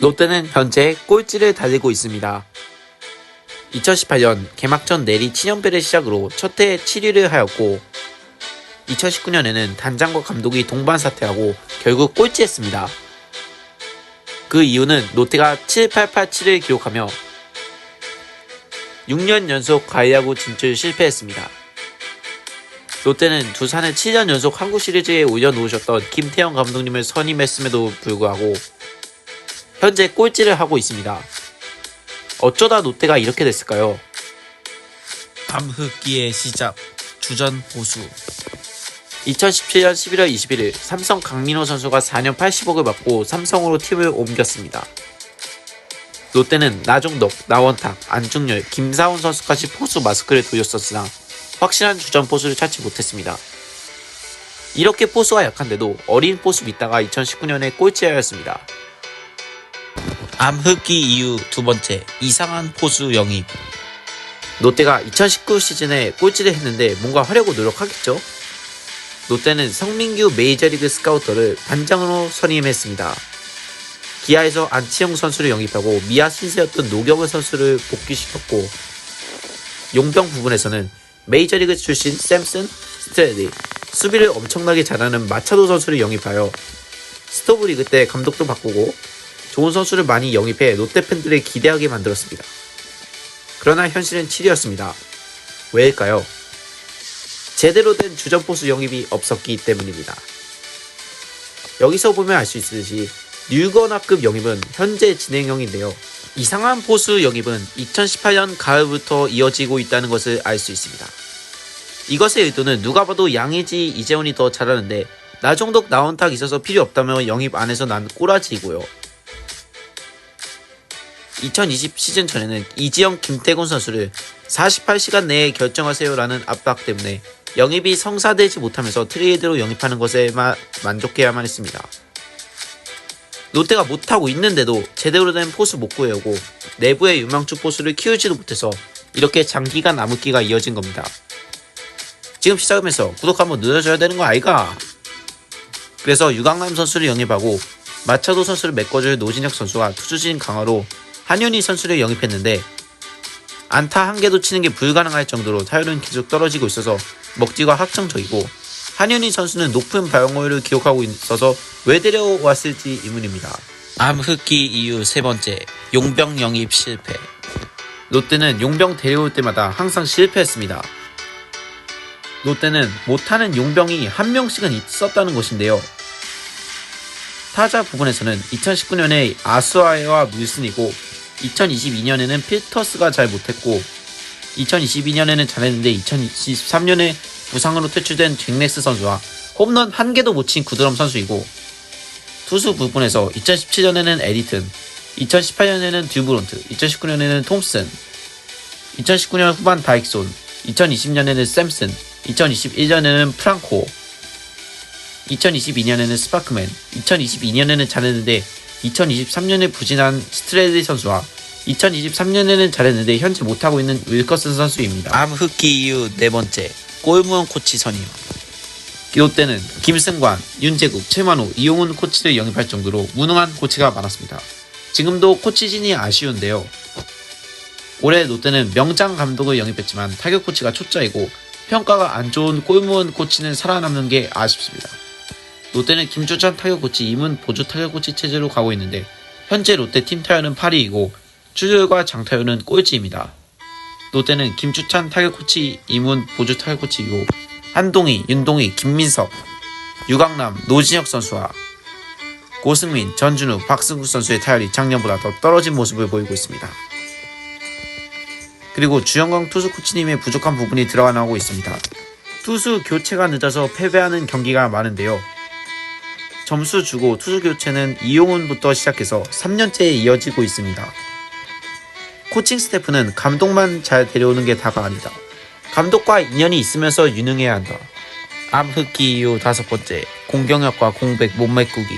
롯데는 현재 꼴찌를 달리고 있습니다. 2018년 개막전 내리 친연패를 시작으로 첫 해에 7위를 하였고 2019년에는 단장과 감독이 동반 사퇴하고 결국 꼴찌했습니다. 그 이유는 롯데가 7887을 기록하며 6년 연속 가이아구 진출 실패했습니다. 롯데는 두산을 7년 연속 한국 시리즈에 올려놓으셨던 김태형 감독님을 선임했음에도 불구하고 현재 꼴찌를 하고 있습니다. 어쩌다 롯데가 이렇게 됐을까요? 밤흑기의 시작 주전 보수 2017년 11월 21일 삼성 강민호 선수가 4년 80억을 받고 삼성으로 팀을 옮겼습니다. 롯데는 나종덕, 나원탁, 안중열, 김사훈 선수까지 포수 마스크를 돌렸었으나 확실한 주전 포수를 찾지 못했습니다. 이렇게 포수가 약한데도 어린 포수 믿다가 2019년에 꼴찌하였습니다. 암흑기 이후 두 번째 이상한 포수 영입 롯데가 2019 시즌에 꼴찌를 했는데 뭔가 하려고 노력하겠죠? 롯데는 성민규 메이저리그 스카우터를 반장으로 선임했습니다. 기아에서 안치영 선수를 영입하고 미아 신세였던 노경을 선수를 복귀시켰고 용병 부분에서는 메이저리그 출신 샘슨, 스트레디, 수비를 엄청나게 잘하는 마차도 선수를 영입하여 스토브 리그 때 감독도 바꾸고 좋은 선수를 많이 영입해 롯데 팬들을 기대하게 만들었습니다. 그러나 현실은 7위였습니다. 왜일까요? 제대로 된 주전 포수 영입이 없었기 때문입니다. 여기서 보면 알 수 있듯이 뉴거나급 영입은 현재 진행형인데요. 이상한 포수 영입은 2018년 가을부터 이어지고 있다는 것을 알 수 있습니다. 이것의 의도는 누가 봐도 양의지 이재원이 더 잘하는데 나정덕 나원탁 있어서 필요 없다며 영입 안 해서 난 꼬라지이고요. 2020 시즌 전에는 이지영 김태곤 선수를 48시간 내에 결정하세요라는 압박 때문에 영입이 성사되지 못하면서 트레이드로 영입하는 것에만 만족해야만 했습니다. 롯데가 못하고 있는데도 제대로 된 포수 못 구해오고 내부의 유망주 포수를 키우지도 못해서 이렇게 장기간 남을기가 이어진 겁니다. 지금 시작하면서 구독 한번 눌러줘야 되는 거 아이가? 그래서 유강남 선수를 영입하고 마차도 선수를 메꿔줄 노진혁 선수와 투수진 강화로 한윤희 선수를 영입했는데 안타 한 개도 치는 게 불가능할 정도로 타율은 계속 떨어지고 있어서 먹지가 확정적이고 한윤희 선수는 높은 발용호율을 기록하고 있어서 왜 데려왔을지 의문입니다. 암흑기 이후 세 번째 용병 영입 실패 롯데는 용병 데려올 때마다 항상 실패했습니다. 롯데는 못하는 용병이 한 명씩은 있었다는 것인데요. 타자 부분에서는 2019년에 아스와에와 윌슨이고 2022년에는 필터스가 잘 못했고 2022년에는 잘했는데 2023년에 부상으로 퇴출된 잭렉스 선수와 홈런 한 개도 못 친 구드럼 선수이고 투수 부분에서 2017년에는 에디튼, 2018년에는 듀브론트, 2019년에는 톰슨, 2019년 후반 다익손, 2020년에는 샘슨, 2021년에는 프랑코, 2022년에는 스파크맨, 2022년에는 잘했는데 2023년에 부진한 스트레디 선수와 2023년에는 잘했는데 현재 못하고 있는 윌커슨 선수입니다. 암 흑기 이후 네 번째 골무원 코치 선임 롯데는 김승관, 윤재국, 최만호, 이용훈 코치를 영입할 정도로 무능한 코치가 많았습니다. 지금도 코치진이 아쉬운데요. 올해 롯데는 명장 감독을 영입했지만 타격 코치가 초짜이고 평가가 안 좋은 골무원 코치는 살아남는 게 아쉽습니다. 롯데는 김주찬 타격 코치, 이문 보조 타격 코치 체제로 가고 있는데 현재 롯데 팀 타율은 8위이고 출혈과 장타율은 꼴찌입니다. 롯데는 김주찬 타격 코치, 이문 보조 타격 코치이고 한동희, 윤동희, 김민석, 유강남, 노진혁 선수와 고승민, 전준우, 박승구 선수의 타율이 작년보다 더 떨어진 모습을 보이고 있습니다. 그리고 주영광 투수 코치님의 부족한 부분이 나오고 있습니다. 투수 교체가 늦어서 패배하는 경기가 많은데요. 점수 주고 투수 교체는 이용훈부터 시작해서 3년째에 이어지고 있습니다. 코칭 스태프는 감독만 잘 데려오는 게 다가 아니다. 감독과 인연이 있으면서 유능해야 한다. 암흑기 이후 다섯 번째 공격력과 공백 못 메꾸기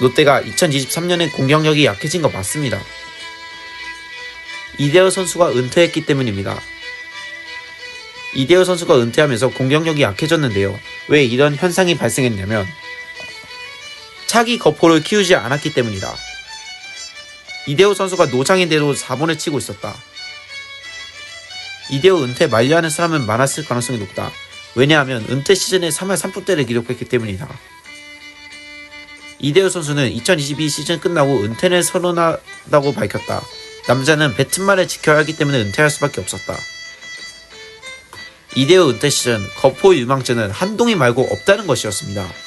롯데가 2023년에 공격력이 약해진 거 맞습니다. 이대호 선수가 은퇴했기 때문입니다. 이대호 선수가 은퇴하면서 공격력이 약해졌는데요. 왜 이런 현상이 발생했냐면 차기 거포를 키우지 않았기 때문이다. 이대호 선수가 노장인대로 4번을 치고 있었다. 이대호 은퇴 만료하는 사람은 많았을 가능성이 높다. 왜냐하면 은퇴 시즌에 3할 3푼대를 기록했기 때문이다. 이대호 선수는 2022 시즌 끝나고 은퇴를 선언하다고 밝혔다. 남자는 배트만을 지켜야 하기 때문에 은퇴할 수밖에 없었다. 이대호 은퇴 시즌 거포 유망주는 한동희 말고 없다는 것이었습니다.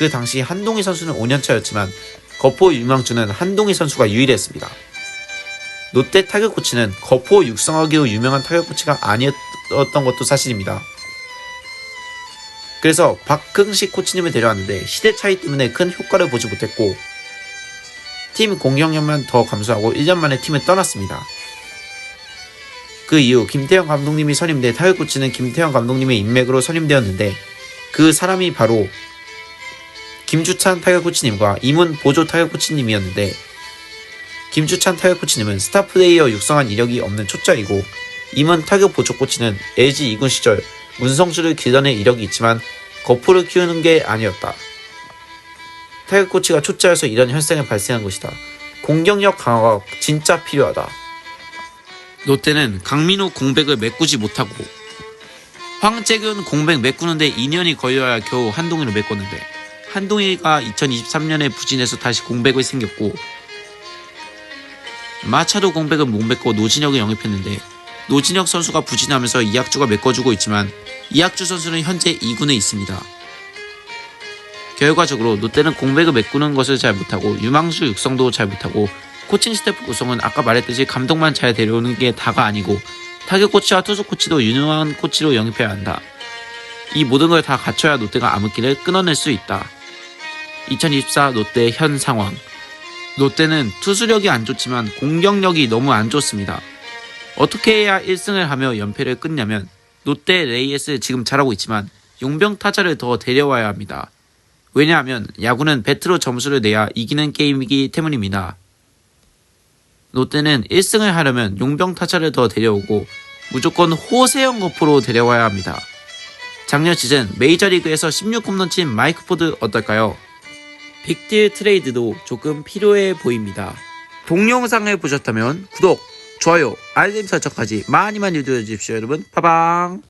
그 당시 한동희 선수는 5년차였지만 거포 유망주는 한동희 선수가 유일했습니다. 롯데 타격 코치는 거포 육성하기로 유명한 타격 코치가 아니었던 것도 사실입니다. 그래서 박흥식 코치님을 데려왔는데 시대 차이 때문에 큰 효과를 보지 못했고 팀 공격력만 더 감소하고 1년 만에 팀을 떠났습니다. 그 이후 김태형 감독님이 선임돼 타격 코치는 김태형 감독님의 인맥으로 선임되었는데 그 사람이 바로 김주찬 타격 코치님과 이문 보조 타격 코치님이었는데 김주찬 타격 코치님은 스타 플레이어 육성한 이력이 없는 초짜이고 이문 타격 보조 코치는 LG 2군 시절 문성주를 길러낸 이력이 있지만 거푸를 키우는 게 아니었다. 타격 코치가 초짜여서 이런 현상이 발생한 것이다. 공격력 강화가 진짜 필요하다. 롯데는 강민호 공백을 메꾸지 못하고 황재균 공백 메꾸는데 2년이 걸려야 겨우 한동희를 메꿨는데 한동희가 2023년에 부진해서 다시 공백이 생겼고 마차도 공백을 못 메고 노진혁을 영입했는데 노진혁 선수가 부진하면서 이학주가 메꿔주고 있지만 이학주 선수는 현재 2군에 있습니다. 결과적으로 롯데는 공백을 메꾸는 것을 잘 못하고 유망주 육성도 잘 못하고 코칭 스태프 구성은 아까 말했듯이 감독만 잘 데려오는 게 다가 아니고 타격 코치와 투수 코치도 유능한 코치로 영입해야 한다. 이 모든 걸 다 갖춰야 롯데가 암흑기를 끊어낼 수 있다. 2024 롯데 현 상황. 롯데는 투수력이 안 좋지만 공격력이 너무 안 좋습니다. 어떻게 해야 1승을 하며 연패를 끊냐면 롯데 레이에스 지금 잘하고 있지만 용병 타자를 더 데려와야 합니다. 왜냐하면 야구는 배트로 점수를 내야 이기는 게임이기 때문입니다. 롯데는 1승을 하려면 용병 타자를 더 데려오고 무조건 호세형 거포로 데려와야 합니다. 작년 시즌 메이저리그에서 16홈런 친 마이크 포드 어떨까요? 빅딜 트레이드도 조금 필요해 보입니다. 동영상을 보셨다면 구독, 좋아요, 알림 설정까지 많이 많이 눌러주십시오 여러분. 빠방!